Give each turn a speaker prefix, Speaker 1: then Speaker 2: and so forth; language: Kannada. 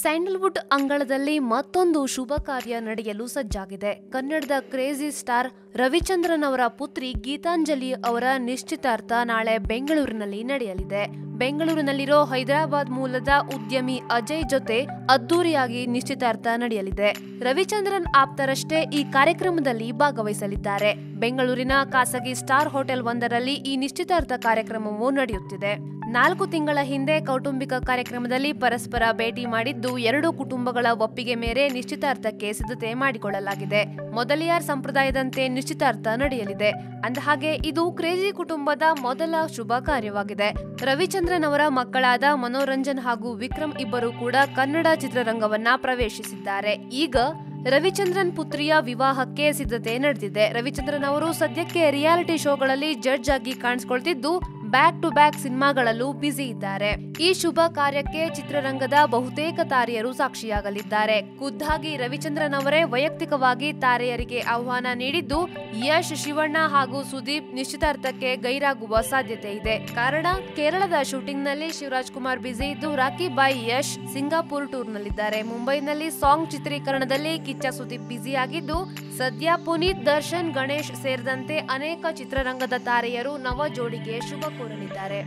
Speaker 1: ಸ್ಯಾಂಡಲ್ವುಡ್ ಅಂಗಳದಲ್ಲಿ ಮತ್ತೊಂದು ಶುಭ ಕಾರ್ಯ ನಡೆಯಲು ಸಜ್ಜಾಗಿದೆ. ಕನ್ನಡದ ಕ್ರೇಜಿ ಸ್ಟಾರ್ ರವಿಚಂದ್ರನ್ ಅವರ ಪುತ್ರಿ ಗೀತಾಂಜಲಿ ಅವರ ನಿಶ್ಚಿತಾರ್ಥ ನಾಳೆ ಬೆಂಗಳೂರಿನಲ್ಲಿ ನಡೆಯಲಿದೆ. ಬೆಂಗಳೂರಿನಲ್ಲಿರೋ ಹೈದರಾಬಾದ್ ಮೂಲದ ಉದ್ಯಮಿ ಅಜಯ್ ಜೊತೆ ಅದ್ದೂರಿಯಾಗಿ ನಿಶ್ಚಿತಾರ್ಥ ನಡೆಯಲಿದೆ. ರವಿಚಂದ್ರನ್ ಆಪ್ತರಷ್ಟೇ ಈ ಕಾರ್ಯಕ್ರಮದಲ್ಲಿ ಭಾಗವಹಿಸಲಿದ್ದಾರೆ. ಬೆಂಗಳೂರಿನ ಖಾಸಗಿ ಸ್ಟಾರ್ ಹೋಟೆಲ್ ಒಂದರಲ್ಲಿ ಈ ನಿಶ್ಚಿತಾರ್ಥ ಕಾರ್ಯಕ್ರಮವು ನಡೆಯುತ್ತಿದೆ. ನಾಲ್ಕು ತಿಂಗಳ ಹಿಂದೆ ಕೌಟುಂಬಿಕ ಕಾರ್ಯಕ್ರಮದಲ್ಲಿ ಪರಸ್ಪರ ಭೇಟಿ ಮಾಡಿದ್ದು ಎರಡು ಕುಟುಂಬಗಳ ಒಪ್ಪಿಗೆ ಮೇರೆ ನಿಶ್ಚಿತಾರ್ಥಕ್ಕೆ ಸಿದ್ಧತೆ ಮಾಡಿಕೊಳ್ಳಲಾಗಿದೆ. ಮೊದಲಿಯಾರ್ ಸಂಪ್ರದಾಯದಂತೆ ನಿಶ್ಚಿತಾರ್ಥ ನಡೆಯಲಿದೆ. ಅಂದಹಾಗೆ, ಇದು ಕ್ರೇಜಿ ಕುಟುಂಬದ ಮೊದಲ ಶುಭ ಕಾರ್ಯವಾಗಿದೆ. ರವಿಚಂದ್ರನ್ ಅವರ ಮಕ್ಕಳಾದ ಮನೋರಂಜನ್ ಹಾಗೂ ವಿಕ್ರಮ್ ಇಬ್ಬರು ಕೂಡ ಕನ್ನಡ ಚಿತ್ರರಂಗವನ್ನ ಪ್ರವೇಶಿಸಿದ್ದಾರೆ. ಈಗ ರವಿಚಂದ್ರನ್ ಪುತ್ರಿಯ ವಿವಾಹಕ್ಕೆ ಸಿದ್ಧತೆ ನಡೆದಿದೆ. ರವಿಚಂದ್ರನ್ ಅವರು ಸದ್ಯಕ್ಕೆ ರಿಯಾಲಿಟಿ ಶೋಗಳಲ್ಲಿ ಜಡ್ಜ್ ಆಗಿ ಕಾಣಿಸ್ಕೊಳ್ತಿದ್ದು ಬ್ಯಾಕ್ ಟು ಬ್ಯಾಕ್ ಸಿನಿಮಾಗಳಲ್ಲೂ ಬ್ಯುಸಿ ಇದ್ದಾರೆ. ಈ ಶುಭ ಕಾರ್ಯಕ್ಕೆ ಚಿತ್ರರಂಗದ ಬಹುತೇಕ ತಾರೆಯರು ಸಾಕ್ಷಿಯಾಗಲಿದ್ದಾರೆ. ಖುದ್ದಾಗಿ ರವಿಚಂದ್ರನ್ ಅವರೇ ವೈಯಕ್ತಿಕವಾಗಿ ತಾರೆಯರಿಗೆ ಆಹ್ವಾನ ನೀಡಿದ್ದು, ಯಶ್ ಶಿವಣ್ಣ ಹಾಗೂ ಸುದೀಪ್ ನಿಶ್ಚಿತಾರ್ಥಕ್ಕೆ ಗೈರಾಗುವ ಸಾಧ್ಯತೆ ಇದೆ. ಕಾರಣ, ಕೇರಳದ ಶೂಟಿಂಗ್ನಲ್ಲಿ ಶಿವರಾಜ್ ಕುಮಾರ್ ಬ್ಯುಸಿ ಇದ್ದು Rocky Boy Yash Singapore tour ನಲ್ಲಿದ್ದಾರೆ ಮುಂಬೈನಲ್ಲಿ ಸಾಂಗ್ ಚಿತ್ರೀಕರಣದಲ್ಲಿ ಕಿಚ್ಚ ಸುದೀಪ್ ಬ್ಯುಸಿ ಆಗಿದ್ದು, ಸದ್ಯ ಪುನೀತ್ ದರ್ಶನ್, ಗಣೇಶ್ ಸೇರಿದಂತೆ ಅನೇಕ ಚಿತ್ರರಂಗದ ತಾರೆಯರು ನವ ಜೋಡಿಗೆ ಶುಭ ಕೋರಲಿದ್ದಾರೆ.